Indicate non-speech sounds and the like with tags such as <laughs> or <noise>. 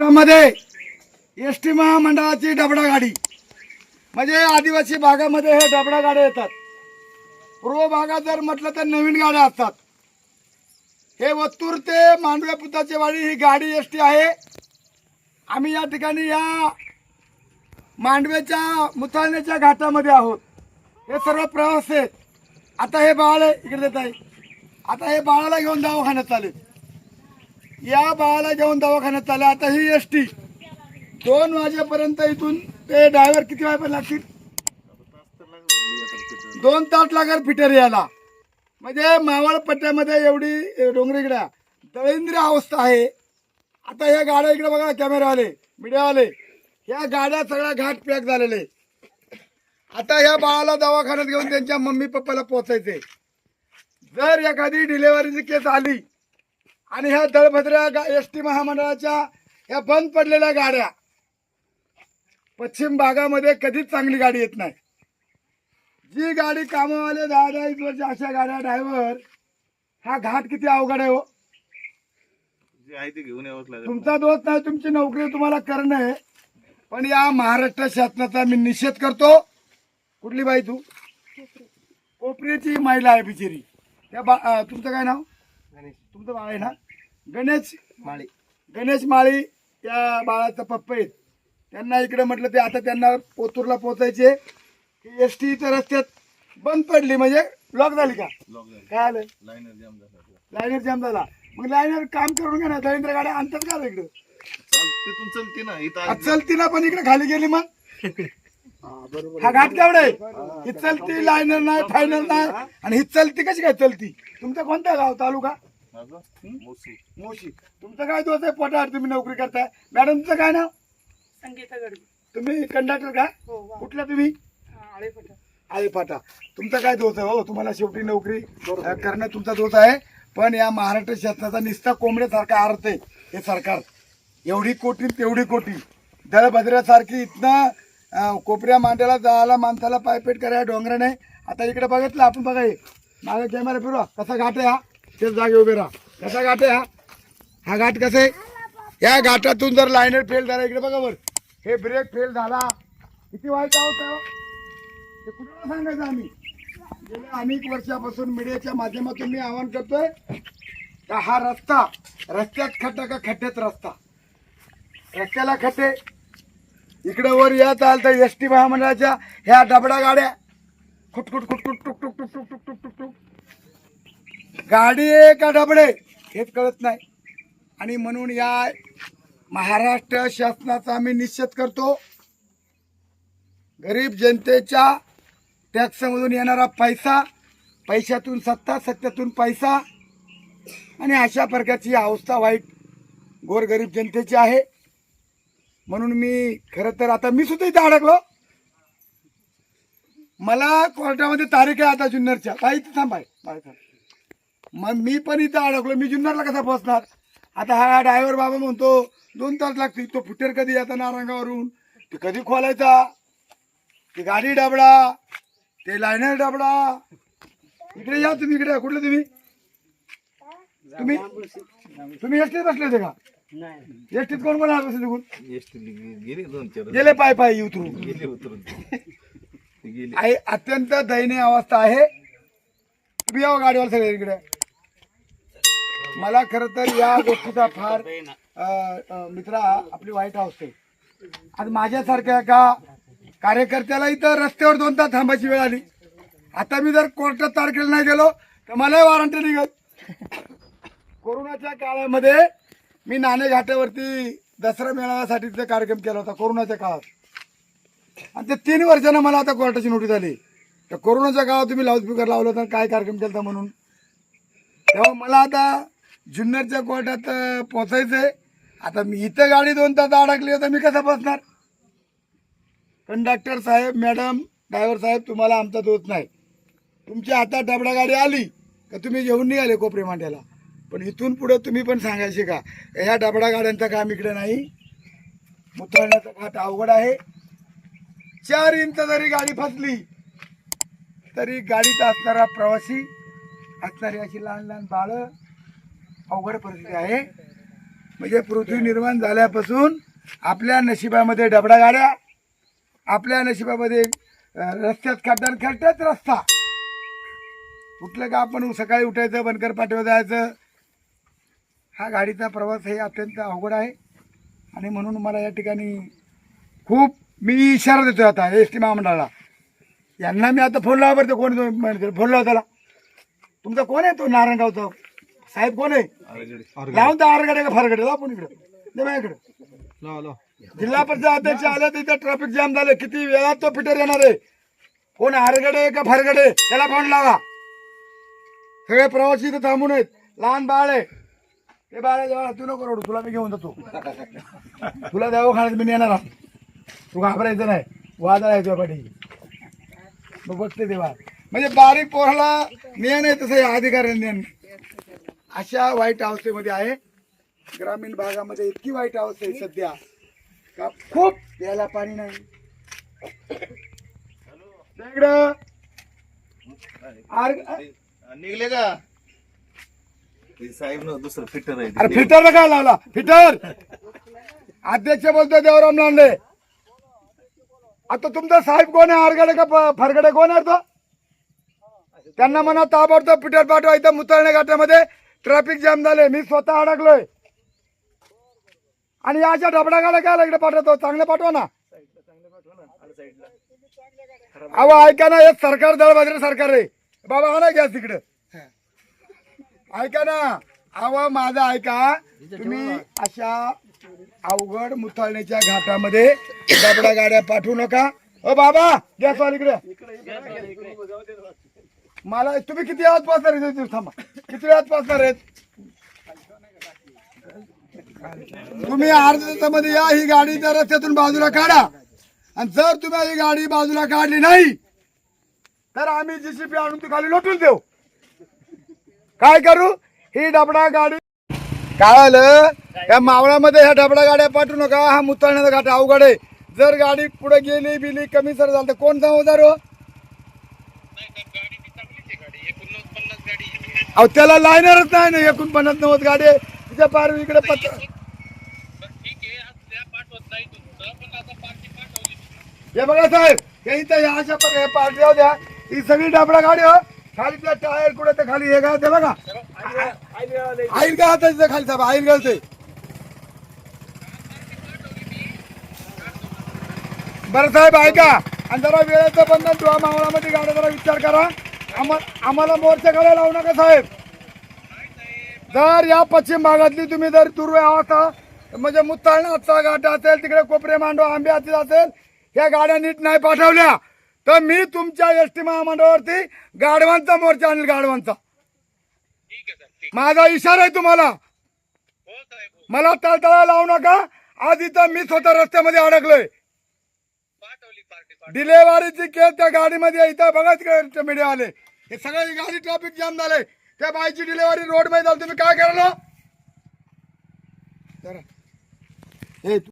मध्ये S T महामंडळाची डबडा गाडी म्हणजे आदिवासी भागामध्ये हे डबडा गाड्या येतात. पूर्व भागात जर म्हटलं तर नवीन गाड्या असतात. हे वत्तूर ते मांडवे पुताची वाडी ही गाडी एस टी आहे. आम्ही या ठिकाणी या मांडव्याच्या मुथाळण्याच्या घाटामध्ये आहोत. हे सर्व प्रवास आहेत. आता हे बाळ इकडे देत आहे. आता हे बाळाला घेऊन दवाखान्यात चालेल. या बाळाला घेऊन दवाखान्यात चालले. आता ही एस टी दोन वाजेपर्यंत इथून ते ड्रायव्हर किती वाजेपर्यंत लागतील? दोन तास लागेल फिटर यायला. म्हणजे मावळ पट्ट्यामध्ये एवढी अ, डोंगरीकडा दळिंद्र अवस्था आहे. आता ह्या गाड्या इकडे बघा कॅमेरावाले मीडियावाले ह्या गाड्या सगळ्या घाट पॅक झालेले. आता ह्या बाळाला दवाखान्यात घेऊन त्यांच्या मम्मी पप्पाला पोचायचे जर एखादी डिलेवरीची केस आली आणि ह्या दळभद्रा एस टी महामंडळाच्या ह्या बंद पडलेल्या गाड्या पश्चिम भागामध्ये कधीच चांगली गाडी येत नाही. जी गाडी कामवाले दहा वर्ष अशा गाड्या ड्रायव्हर हा घाट किती अवघड आहे हो? जे आहे ते घेऊन यावंच लागेल. तुमचा दोष नाही तुमची नोकरी तुम्हाला करणं आहे. पण या महाराष्ट्र शासनाचा मी निषेध करतो. कुठली बाई तू? कोपरीची महिला आहे बिचारी. त्या बा तुमचं काय नाव? तुमचं बाळ आहे ना? गणेश माळी. गणेश माळी त्या बाळाचा पप्पा आहेत. त्यांना इकडे म्हटलं ते आता त्यांना पोतूरला पोचायचे. की एस टी इथं रस्त्यात बंद पडली म्हणजे ब्लॉक झाली का? लॉक झालं. काय आलं? लाईनर जाम झाला. लायनर जाम झाला. मग लायनर काम करून घ्या ना. दळिंद्र गाड्या आणतात का इकडे? चाल तिथून चलते ना. इथं. चलती ना पण इकडे खाली गेली मग. <laughs> हा घाट केवढा आहे? ही चलती लायनर नाही फायनल नाही. आणि ही चलती कशी काय चलती? तुमचा कोणता गाव तालुका? मोशी. तुमचं काय दोष आहे? पोटावर तुम्ही नोकरी करताय. मॅडम तुमचं काय नाव? संगीता गडबी. तुम्ही कंडक्टर का? हो वा कुठला तुम्ही? हा, फाटा. तुमचा काय दोष आहे हो? तुम्हाला शेवटी नोकरी करणं तुमचा दोष आहे. पण या महाराष्ट्र शासनाचा निस्ता कोंबड्यासारखा अर्थ आहे हे सरकार. एवढी कोटी तेवढी कोटी. दळभद्रासारखी इथनं कोपऱ्या मांड्याला जायला माणसाला पायपेट करायला डोंगराने आता इकडे बघितलं आपण बघा मागे कॅमेरा फिरवा. कसा घाट आहे हा? तेच जागे उभे राहा. कसा घाट आहे हा? हा घाट कसा आहे? या घाटातून जर लायनर फेल झाला इकडे बघा वर. हे ब्रेक फेल झाला. किती वाईट होतं ते हो? कुणाला सांगायचं आम्ही? गेल्या अनेक वर्षापासून मीडियाच्या माध्यमातून मी आवाहन करतोय का हा रस्ता रस्त्यात खड्डा का खड्ड्यात रस्ता? रस्त्याला खड्डे इकडे वर येत आल तर एस टी महामंडळाच्या ह्या डबडा गाड्या खुटखुट खुटखुट टुक टुक टुक टुक टुक टुक टुक टुक गाडी आहे का डबडे हेच कळत नाही आणि म्हणून या महाराष्ट्र शासनाचा आम्ही निश्चित करतो गरीब जनतेच्या टॅक्समधून येणारा पैसा पैशातून सत्ता सत्तेतून पैसा आणि अशा प्रकारची अवस्था वाईट गोरगरीब जनतेची आहे म्हणून मी खरं तर आता मी सुद्धा इथे अडकलो. मला कोर्टामध्ये तारीख आहे आता जुन्नरच्या. बाई इथे थांबाय मग मी पण इथं अडकलो. मी जुन्नरला कसा बसणार आता हा ड्रायव्हर बाबा म्हणतो दोन तास लागतील. तो फुटेर कधी येता नारंगावरून? ते कधी खोलायचा? ते गाडी डबडा? ते लायनर डबडा? इकडे या तुम्ही इकडे या. कुठले तुम्ही? तुम्ही तुम्ही एसटीत बसले होते का? एसटीत कोण कोण आला तिकडून एसटी गेली दोन चार गेले पाय पाय उतरून. गेली उतरून. गेली. आहे अत्यंत दयनीय अवस्था आहे. तुम्ही यावं गाडीवर सगळे इकडे. मला खर तर या गोष्टीचा फार मित्रा आपली वाईट अवस्था आहे. आज माझ्यासारख्या एका कार्यकर्त्याला इथं रस्त्यावर दोन तास थांबायची वेळ आली. आता मी जर कोर्टात तारखेला नाही गेलो तर मलाही वॉरंटी निघत कोरोनाच्या काळामध्ये मी नाणे घाटावरती दसरा मेळाव्यासाठीचा कार्यक्रम केला होता कोरोनाच्या काळात. आणि ते तीन वर्षानं मला आता कोर्टाची नोटीस आली. तर कोरोनाच्या काळात तुम्ही लाऊडस्पीकर लावलं होतं काय कार्यक्रम केला होता म्हणून. तेव्हा मला आता जुन्नरच्या कोर्टात पोचायचं आहे आता मी इथं गाडी दोन तास अडकली होता मी कसं बसणार कंडक्टर साहेब मॅडम ड्रायव्हर साहेब तुम्हाला आमचा दोष नाही. तुमची आता डबडा गाडी आली का तुम्ही येऊन निघाले कोपरे मांड्याला? पण इथून पुढे तुम्ही पण सांगायचे का? ह्या डबडा गाड्यांचं काम इकडे नाही. मुतळण्याचा घाट अवघड आहे. चार इंच जरी गाडी फसली तरी गाडीत असणारा प्रवासी असणारी अशी लहान लहान बाळं अवघड परिस्थिती आहे. म्हणजे पृथ्वी निर्माण झाल्यापासून आपल्या नशिबामध्ये डबडा गाड्या आपल्या नशिबामध्ये रस्त्यात खड्ड्यात खड्ड्यात रस्ता. उठलं का आपण सकाळी उठायचं बनकर पाठवत जायचं हा गाडीचा प्रवास हे अत्यंत अवघड आहे. आणि म्हणून मला या ठिकाणी खूप मी इशारा देतोय आता एस टी महामंडळाला. यांना मी आता फोन लावा बरं कोण तो manager? फोन लावा त्याला. तुमचा कोण आहे तो नारायणगावचा? साहेब कोण आहे. लावून तर आरगडे का फारगडे? लाव आपण इकडे. दे माझ्याकडे. जिल्हा परिषद अध्यक्ष आले तिथे ट्रॅफिक जाम झालं. किती वेळात तो पिटर येणार आहे? कोण आरगडे का फारगडे? त्याला फोन लावा. सगळे प्रवासी इथे थांबून आहेत. लहान बाळ आहे. ते बाळा जेव्हा जवळ तू नको रडू तुला मी घेऊन जातो. तुला दवाखान्यात मी नेणार आहे. तू घाबरायचं नाही. वादळ आहे तुझ्या पाठी मग बघते तेव्हा. म्हणजे बारीक पोराला नेण आहे तसं या अधिकाऱ्यांनी ज्ञान अशा वाईट अवस्थेमध्ये आहे. ग्रामीण भागामध्ये इतकी वाईट अवस्था आहे सध्या. का खूप प्यायला पाणी नाही. इकडं. आर- निघले का? साहेब न दुसरं फिटर आहे अरे फिटर काय लावला? फिटर? अध्यक्ष बोलतोय देवराम लांडे. आता तुमचा साहेब कोण आहे? आरगडे का फरगडे कोण आहे तो? त्यांना म्हणा ताबडतोब फिटर पाठवा. इथं मुतळणे घाटामध्ये ट्रॅफिक जाम झाले. मी स्वतः अडकलोय. आणि या अशा डबडा गाड्या काय इकडे पाठवतो? चांगले पाठवा ना. अहो ऐका ना हे सरकार दळबाजरे सरकार आहे बाबा हा ना गॅस तिकडे ऐका ना. अहो माझं ऐका. तुम्ही अशा अवघड मुथळण्याच्या घाटामध्ये डबडा गाड्या पाठवू नका. ओ बाबा गॅस वाल इकडे. मला तुम्ही किती वेळात पासणार आहेत इथे थांबा. किती वेळात पासणार आहेत? तुम्ही अर्ध्या तासामध्ये या ही गाडी त्या रस्त्यातून बाजूला काढा. आणि जर तुम्ही ही गाडी बाजूला काढली नाही तर आम्ही जीसीपी आणून ती खाली लोटून देऊ. काय करू? ही डबडा गाडी. काय आलं? या मावळामध्ये ह्या डबडा गाड्या पाठवू नका. हा मुतळण्याचा घाट अवघड आहे. जर गाडी पुढे गेली बिली कमी सर झालं तर कोण जबाबदार हो अहो त्याला लायनरच नाही ना एकोणपन्नास नव्वद गाडी आहे. तिच्या पार इकडे पत्र हे बघा साहेब हे इथं या अशा प्रकारे पार्टी राहू द्या. ही सगळी डबडा गाडी हो. खाली टायर कुठे ते खाली? हे घालते बघा. आईल का खाली? साहेब आईल घालते बरं साहेब ऐका. आणि जरा वेळेचं बंधन ठेवा मावळामध्ये गाड्या जरा विचार करा. आम्हा- आम्हाला मोर्चा करायला लावू नका साहेब. जर या पश्चिम भागातली तुम्ही जर दुर्वे आहात म्हणजे मुत्ताळणाचा घाट असेल तिकडे कोपरे मांडव आंब्याची असेल या गाड्या नीट नाही पाठवल्या. तर मी तुमच्या एस टी महामंडळावरती गाढवांचा मोर्चा आणेल गाढवांचा. माझा इशारा आहे तुम्हाला. मला तळतळा लावू नका. आज इथं मी स्वतः रस्त्यामध्ये अडकलोय. डिलेवरीची केस त्या गाडीमध्ये. इथं बघा तिकडे मीडिया आले? हे सगळे गाडी ट्रॅफिक जाम झाले त्या बाईची डिलिव्हरी रोडमध्ये झाली. तुम्ही काय करलो हे